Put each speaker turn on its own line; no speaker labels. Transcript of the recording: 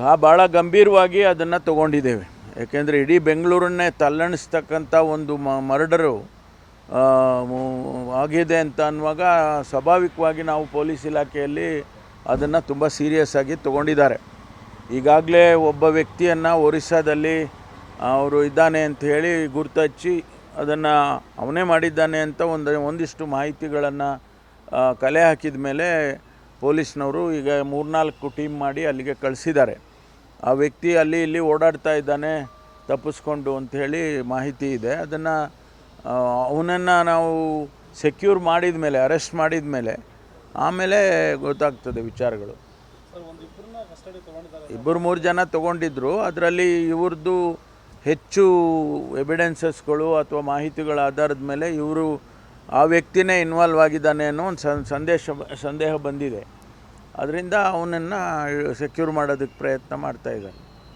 ಗಾ ಭಾಳ ಗಂಭೀರವಾಗಿ ಅದನ್ನು ತಗೊಂಡಿದ್ದೇವೆ. ಯಾಕೆಂದರೆ ಇಡೀ ಬೆಂಗಳೂರನ್ನೇ ತಲ್ಲಣಿಸ್ತಕ್ಕಂಥ ಒಂದು ಮ ಮರ್ಡರು ಆ, ಆಗಿದೆ ಅಂತ ಅನ್ನುವಾಗ ಸ್ವಾಭಾವಿಕವಾಗಿ ನಾವು ಪೊಲೀಸ್ ಇಲಾಖೆಯಲ್ಲಿ ಅದನ್ನು ತುಂಬ ಸೀರಿಯಸ್ ಆಗಿ ತಗೊಂಡಿದ್ದಾರೆ. ಈಗಾಗಲೇ ಒಬ್ಬ ವ್ಯಕ್ತಿಯನ್ನು ಒರಿಸ್ಸಾದಲ್ಲಿ ಅವರು ಇದ್ದಾನೆ ಅಂತ ಹೇಳಿ ಗುರ್ತಚ್ಚಿ ಅದನ್ನು ಅವನೇ ಮಾಡಿದ್ದಾನೆ ಅಂತ ಒಂದು ಒಂದಿಷ್ಟು ಮಾಹಿತಿಗಳನ್ನು ಕಲೆ ಹಾಕಿದ ಮೇಲೆ ಪೊಲೀಸ್ನವರು ಈಗ ಮೂರ್ನಾಲ್ಕು ಟೀಮ್ ಮಾಡಿ ಅಲ್ಲಿಗೆ ಕಳಿಸಿದ್ದಾರೆ. ಆ ವ್ಯಕ್ತಿ ಅಲ್ಲಿ ಇಲ್ಲಿ ಓಡಾಡ್ತಾ ಇದ್ದಾನೆ ತಪ್ಪಿಸ್ಕೊಂಡು ಅಂಥೇಳಿ ಮಾಹಿತಿ ಇದೆ. ಅದನ್ನು ಅವನನ್ನು ನಾವು ಸೆಕ್ಯೂರ್ ಮಾಡಿದ ಮೇಲೆ ಅರೆಸ್ಟ್ ಮಾಡಿದ ಮೇಲೆ ಆಮೇಲೆ ಗೊತ್ತಾಗ್ತದೆ ವಿಚಾರಗಳು. ಇಬ್ಬರು ಮೂರು ಜನ ತೊಗೊಂಡಿದ್ರು. ಅದರಲ್ಲಿ ಇವ್ರದ್ದು ಹೆಚ್ಚು ಎವಿಡೆನ್ಸಸ್ಗಳು ಅಥವಾ ಮಾಹಿತಿಗಳ ಆಧಾರದ ಮೇಲೆ ಇವರು ಆ ವ್ಯಕ್ತಿನೇ ಇನ್ವಾಲ್ವ್ ಆಗಿದ್ದಾನೆ ಅನ್ನೋ ಒಂದು ಸಂದೇಶ ಸಂದೇಹ ಬಂದಿದೆ. ಅದರಿಂದ ಅವನನ್ನು ಸೆಕ್ಯೂರ್ ಮಾಡೋದಕ್ಕೆ ಪ್ರಯತ್ನ ಮಾಡ್ತಾ ಇದ್ದಾರೆ.